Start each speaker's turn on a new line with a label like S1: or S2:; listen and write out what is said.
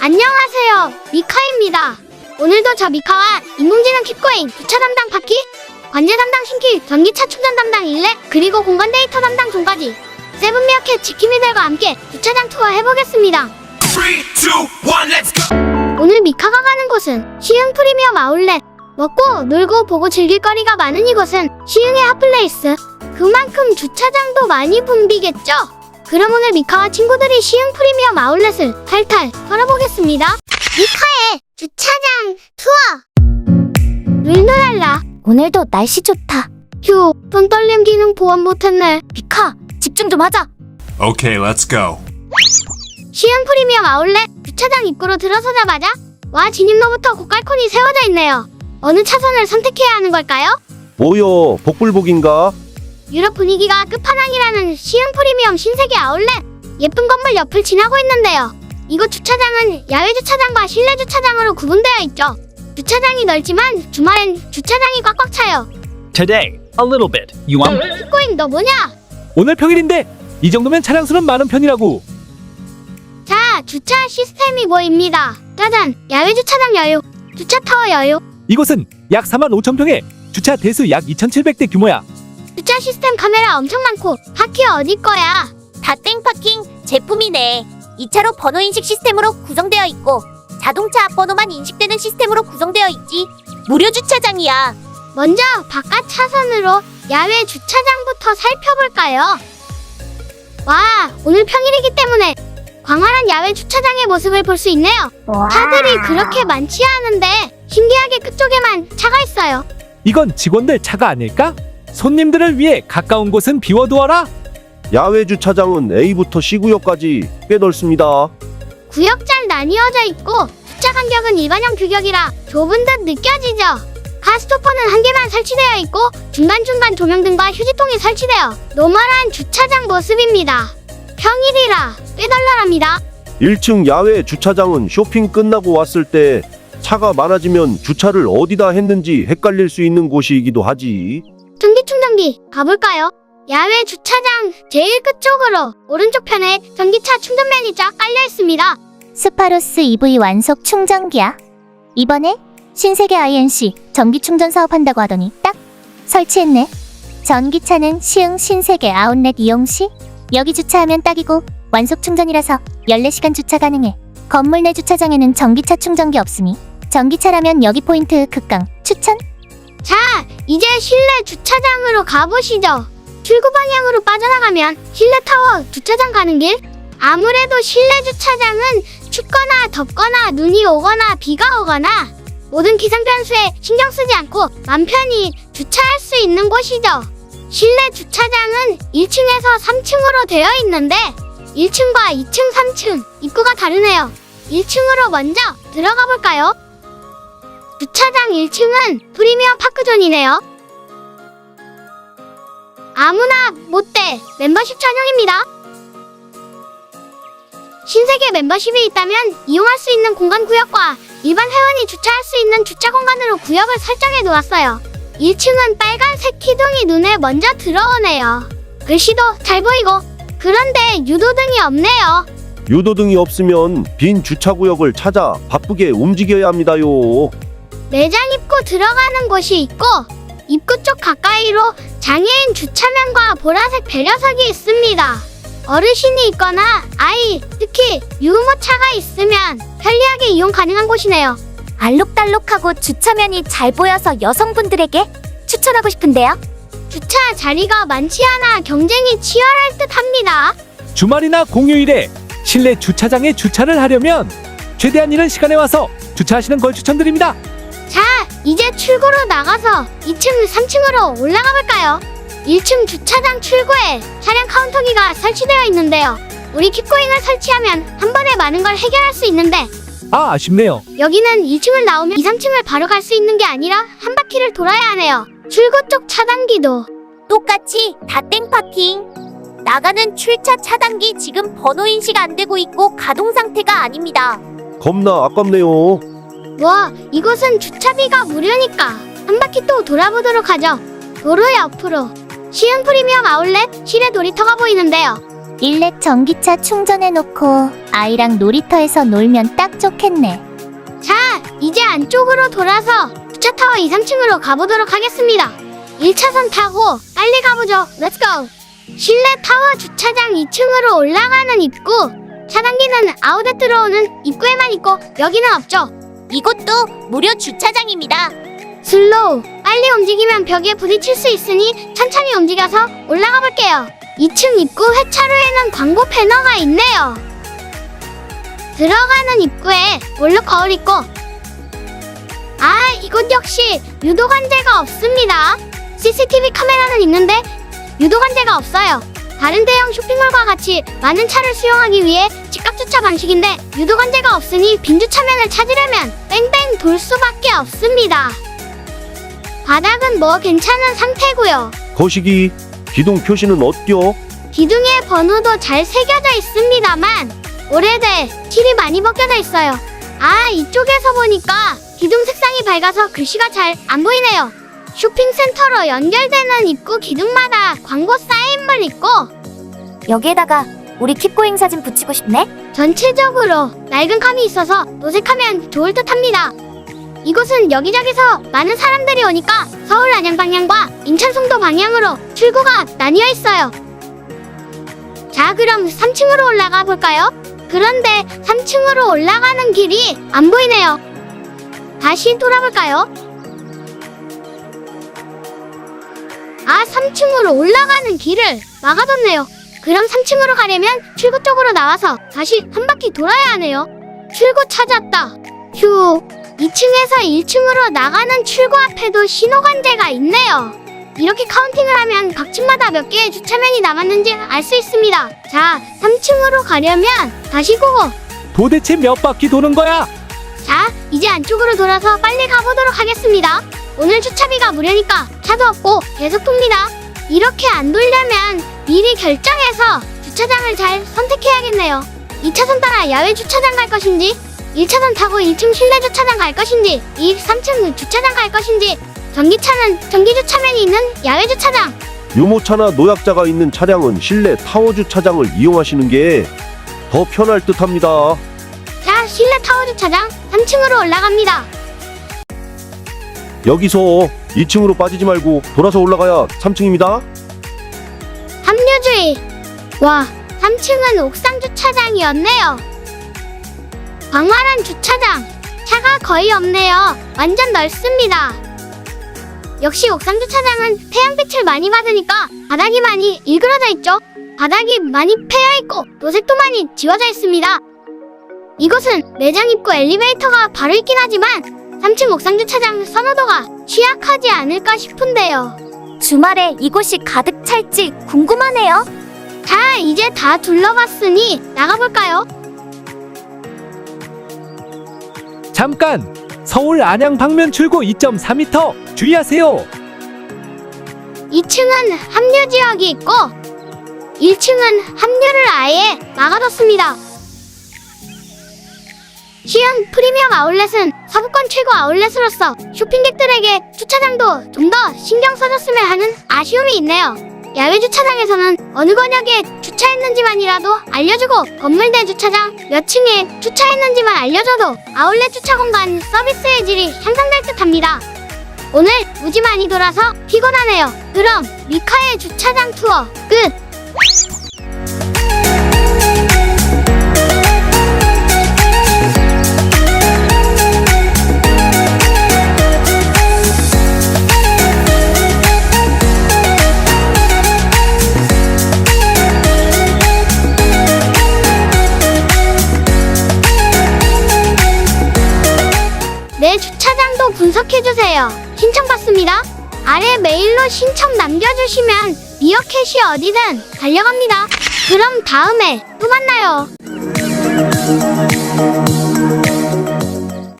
S1: 안녕하세요. 미카입니다. 오늘도 저 미카와 인공지능 킵고잉 주차 담당 바퀴, 관제 담당 신키, 전기차 충전 담당 일레, 그리고 공간 데이터 담당 종까지 세븐미어캣 지킴이들과 함께 주차장 투어 해보겠습니다.
S2: Three, two, one, let's go.
S1: 오늘 미카가 가는 곳은 시흥 프리미엄 아울렛. 먹고 놀고 보고 즐길 거리가 많은 이곳은 시흥의 핫플레이스. 그만큼 주차장도 많이 붐비겠죠? 그럼 오늘 미카와 친구들이 시흥 프리미엄 아울렛을 탈탈 털어보겠습니다. 미카의 주차장 투어! 룰루랄라. 오늘도 날씨 좋다. 휴, 손 떨림 기능 보완 못했네. 미카, 집중 좀 하자.
S2: Okay, let's go.
S1: 시흥 프리미엄 아울렛 주차장 입구로 들어서자마자 와 진입로부터 고깔콘이 세워져 있네요. 어느 차선을 선택해야 하는 걸까요?
S3: 뭐여 복불복인가?
S1: 유럽 분위기가 끝판왕이라는 시흥 프리미엄 신세계 아울렛 예쁜 건물 옆을 지나고 있는데요. 이곳 주차장은 야외 주차장과 실내 주차장으로 구분되어 있죠. 주차장이 넓지만 주말엔 주차장이 꽉꽉 차요.
S4: Today, a little bit. You want?
S1: 꼬잉 너 뭐냐?
S4: 오늘 평일인데 이 정도면 차량 수는 많은 편이라고.
S1: 자 주차 시스템이 보입니다. 짜잔 야외 주차장 여유 주차 타워 여유
S4: 이곳은 약 4만 5천 평에 주차 대수 약 2,700대 규모야.
S1: 주차 시스템 카메라 엄청 많고 바퀴 어디 거야?
S5: 다 땡 파킹 제품이네. 2차로 번호 인식 시스템으로 구성되어 있고 자동차 앞 번호만 인식되는 시스템으로 구성되어 있지. 무료 주차장이야.
S1: 먼저 바깥 차선으로 야외 주차장부터 살펴볼까요? 와, 오늘 평일이기 때문에 광활한 야외 주차장의 모습을 볼 수 있네요. 차들이 그렇게 많지 않은데 신기하게 끝쪽에만 차가 있어요.
S4: 이건 직원들 차가 아닐까? 손님들을 위해 가까운 곳은 비워두어라.
S3: 야외 주차장은 A부터 C구역까지 꽤 넓습니다.
S1: 구역 잘 나뉘어져 있고 주차 간격은 일반형 규격이라 좁은 듯 느껴지죠. 가스토퍼는 한 개만 설치되어 있고 중간중간 조명등과 휴지통이 설치되어 노멀한 주차장 모습입니다. 평일이라 꽤 널널합니다.
S3: 1층 야외 주차장은 쇼핑 끝나고 왔을 때 차가 많아지면 주차를 어디다 했는지 헷갈릴 수 있는 곳이기도 하지.
S1: 전기 충전기 가볼까요? 야외 주차장 제일 끝쪽으로 오른쪽 편에 전기차 충전면이 쫙 깔려 있습니다.
S5: 스파로스 EV 완속 충전기야. 이번에 신세계 INC 전기 충전 사업한다고 하더니 딱 설치했네. 전기차는 시흥 신세계 아웃렛 이용 시 여기 주차하면 딱이고 완속 충전이라서 14시간 주차 가능해. 건물 내 주차장에는 전기차 충전기 없으니 전기차라면 여기 포인트 극강 추천.
S1: 자, 이제 실내 주차장으로 가보시죠. 출구 방향으로 빠져나가면 실내 타워 주차장 가는 길. 아무래도 실내 주차장은 춥거나 덥거나 눈이 오거나 비가 오거나 모든 기상 변수에 신경 쓰지 않고 맘 편히 주차할 수 있는 곳이죠. 실내 주차장은 1층에서 3층으로 되어 있는데 1층과 2층, 3층 입구가 다르네요. 1층으로 먼저 들어가 볼까요? 주차장 1층은 프리미엄 파크존이네요. 아무나 못돼 멤버십 전용입니다. 신세계 멤버십이 있다면 이용할 수 있는 공간 구역과 일반 회원이 주차할 수 있는 주차 공간으로 구역을 설정해 놓았어요. 1층은 빨간색 키둥이 눈에 먼저 들어오네요. 글씨도 잘 보이고 그런데 유도등이 없네요.
S3: 유도등이 없으면 빈 주차구역을 찾아 바쁘게 움직여야 합니다요.
S1: 매장 입구 들어가는 곳이 있고 입구 쪽 가까이로 장애인 주차면과 보라색 배려석이 있습니다. 어르신이 있거나 아이, 특히 유모차가 있으면 편리하게 이용 가능한 곳이네요.
S5: 알록달록하고 주차면이 잘 보여서 여성분들에게 추천하고 싶은데요.
S1: 주차 자리가 많지 않아 경쟁이 치열할 듯 합니다.
S4: 주말이나 공휴일에 실내 주차장에 주차를 하려면 최대한 이른 시간에 와서 주차하시는 걸 추천드립니다.
S1: 자, 이제 출구로 나가서 2층, 3층으로 올라가 볼까요? 1층 주차장 출구에 차량 카운터기가 설치되어 있는데요. 우리 킵고잉을 설치하면 한 번에 많은 걸 해결할 수 있는데
S4: 아, 아쉽네요.
S1: 여기는 2층을 나오면 2, 3층을 바로 갈 수 있는 게 아니라 한 바퀴를 돌아야 하네요. 출구 쪽 차단기도
S5: 똑같이 다 땡 파킹. 나가는 출차 차단기 지금 번호 인식 안 되고 있고 가동 상태가 아닙니다.
S3: 겁나 아깝네요.
S1: 와 이곳은 주차비가 무료니까 한 바퀴 또 돌아보도록 하죠. 도로 옆으로 시흥 프리미엄 아울렛 실내 놀이터가 보이는데요.
S5: 일렉 전기차 충전해놓고 아이랑 놀이터에서 놀면 딱 좋겠네.
S1: 자, 이제 안쪽으로 돌아서 주차타워 2, 3층으로 가보도록 하겠습니다. 1차선 타고 빨리 가보죠. 렛츠고! 실내 타워 주차장 2층으로 올라가는 입구. 차단기는 아웃에 들어오는 입구에만 있고 여기는 없죠.
S5: 이곳도 무료 주차장입니다.
S1: 슬로우. 빨리 움직이면 벽에 부딪힐 수 있으니 천천히 움직여서 올라가 볼게요. 2층 입구 회차로에는 광고 패너가 있네요. 들어가는 입구에 몰루 거울 있고 아 이곳 역시 유도 관제가 없습니다. CCTV 카메라는 있는데 유도 관제가 없어요. 다른 대형 쇼핑몰과 같이 많은 차를 수용하기 위해 직각 주차 방식인데 유도 관제가 없으니 빈 주차면을 찾으려면 뺑뺑 돌 수밖에 없습니다. 바닥은 뭐 괜찮은 상태고요.
S3: 거시기 기둥 표시는 어때요?
S1: 기둥에 번호도 잘 새겨져 있습니다만 오래돼 칠이 많이 벗겨져 있어요. 아 이쪽에서 보니까 기둥 색상이 밝아서 글씨가 잘 안 보이네요. 쇼핑센터로 연결되는 입구 기둥마다 광고 사인물 있고
S5: 여기에다가 우리 킵고잉 사진 붙이고 싶네?
S1: 전체적으로 낡은 감이 있어서 도색하면 좋을 듯 합니다. 이곳은 여기저기서 많은 사람들이 오니까 서울 안양 방향과 인천 송도 방향으로 출구가 나뉘어 있어요. 자, 그럼 3층으로 올라가 볼까요? 그런데 3층으로 올라가는 길이 안 보이네요. 다시 돌아볼까요? 아, 3층으로 올라가는 길을 막아뒀네요. 그럼 3층으로 가려면 출구 쪽으로 나와서 다시 한 바퀴 돌아야 하네요. 출구 찾았다. 휴. 2층에서 1층으로 나가는 출구 앞에도 신호관제가 있네요. 이렇게 카운팅을 하면 각 층마다 몇 개의 주차면이 남았는지 알 수 있습니다. 자, 3층으로 가려면 다시 고고.
S4: 도대체 몇 바퀴 도는 거야?
S1: 자, 이제 안쪽으로 돌아서 빨리 가보도록 하겠습니다. 오늘 주차비가 무료니까 차도 없고 계속 돕니다. 이렇게 안 돌려면 미리 결정해서 주차장을 잘 선택해야겠네요. 2차선 따라 야외 주차장 갈 것인지, 1차선 타고 1층 실내 주차장 갈 것인지, 2, 3층 주차장 갈 것인지, 전기차는 전기 주차면이 있는 야외 주차장.
S3: 유모차나 노약자가 있는 차량은 실내 타워 주차장을 이용하시는 게 더 편할 듯합니다.
S1: 자, 실내 타워 주차장 3층으로 올라갑니다.
S3: 여기서 2층으로 빠지지 말고 돌아서 올라가야 3층입니다.
S1: 합류주의. 와, 3층은 옥상 주차장이었네요. 광활한 주차장. 차가 거의 없네요. 완전 넓습니다. 역시 옥상 주차장은 태양빛을 많이 받으니까 바닥이 많이 일그러져 있죠. 바닥이 많이 패여 있고 노색도 많이 지워져 있습니다. 이곳은 매장 입구 엘리베이터가 바로 있긴 하지만 3층 옥상 주차장 선호도가 취약하지 않을까 싶은데요.
S5: 주말에 이곳이 가득 찰지 궁금하네요.
S1: 자, 이제 다 둘러봤으니 나가볼까요?
S4: 잠깐! 서울 안양 방면 출구 2.4m 주의하세요.
S1: 2층은 합류 지역이 있고 1층은 합류를 아예 막아뒀습니다. 시흥 프리미엄 아울렛은 서부권 최고 아울렛으로서 쇼핑객들에게 주차장도 좀 더 신경 써줬으면 하는 아쉬움이 있네요. 야외 주차장에서는 어느 권역에 주차했는지만이라도 알려주고 건물 내 주차장 몇 층에 주차했는지만 알려줘도 아울렛 주차 공간 서비스의 질이 향상될 듯합니다. 오늘 무지 많이 돌아서 피곤하네요. 그럼 미카의 주차장 투어 끝! 분석해주세요. 신청받습니다. 아래 메일로 신청 남겨주시면 미어캣이 어디든 달려갑니다. 그럼 다음에 또 만나요.